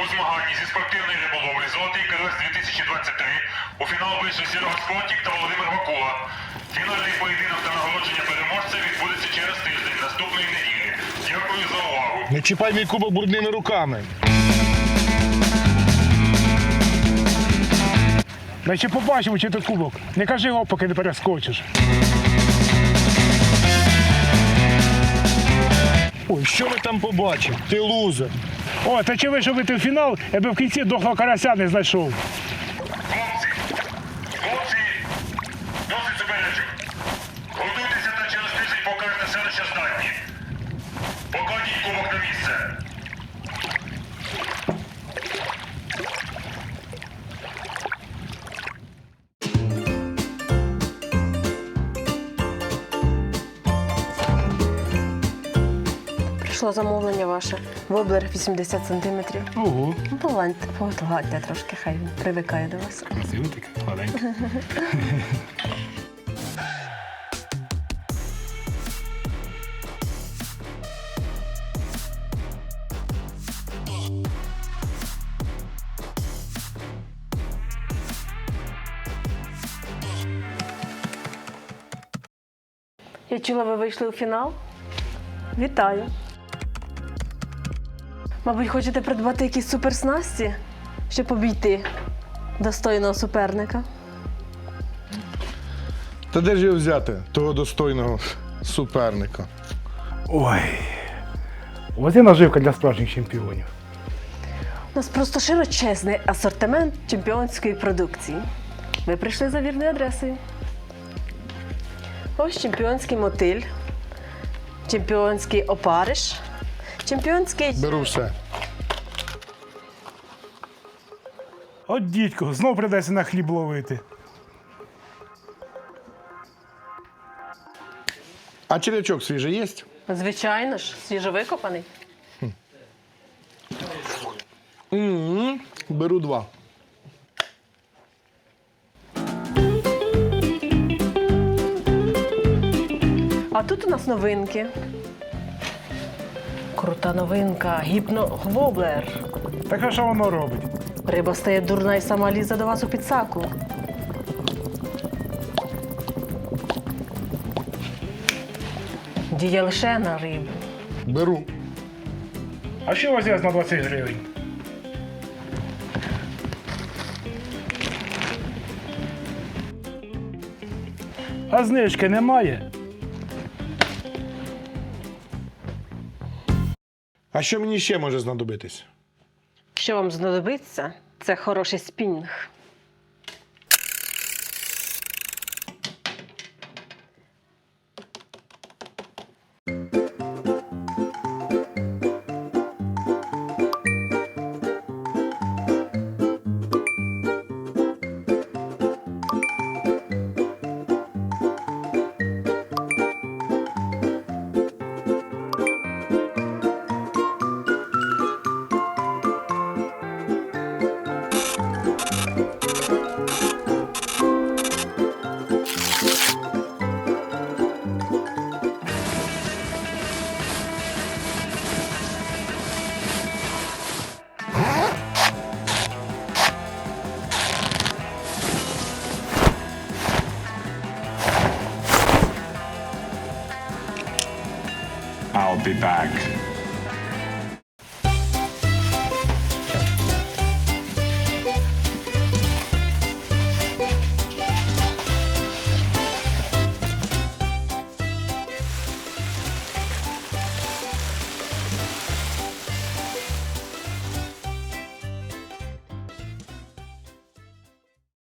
У змаганні зі спортивної риболовлі Золотий Карась 2023 у фінал вийшли Серега Скотік та Володимир Вакула. Фінальний поєдинок та нагородження переможця відбудеться через тиждень наступної неділі. Дякую за увагу. Не чіпай мій кубок брудними руками. Ми ще побачимо, чи ти кубок. Не кажи його, не перескочиш. Ой, що ми там побачимо? Ти лузер. О, та чи вийшов вийти в фінал, я би в кінці дохлого карася не знайшов. Хлопці! Хлопці! Досить суперечок! Готуйтеся та через тиждень покажете селище здатні. Покладіть кубок на місце. Прийшло замовлення ваше. Воблер 80 сантиметрів. Ого, Погладьте, погладьте трошки, хай він привикає до вас. красивий такий, гладенький. Я чула, ви вийшли у фінал. Вітаю. Мабуть, хочете придбати якісь суперснасті, щоб обійти достойного суперника. Та де ж його взяти, того достойного суперника? Ой. Вас є наживка для справжніх чемпіонів. У нас просто широчезний асортимент чемпіонської продукції. Ви прийшли за вірною адресою. Ось чемпіонський мотиль, чемпіонський опариш, чемпіонський. Беру все. От дідько, знов придеться на хліб ловити. А червячок свіжий є? Звичайно ж, свіжовикопаний. М, Беру два. А тут у нас новинки. Крута новинка. Гіпноглоблер. Так а що воно робить? Риба стає дурна і сама лізе до вас у підсаку. Діє лише на рибу. Беру. А що у вас є на 20 гривень? А знижки немає. А що мені ще може знадобитись? Що вам знадобиться? Це хороший спінінг. I'll be back.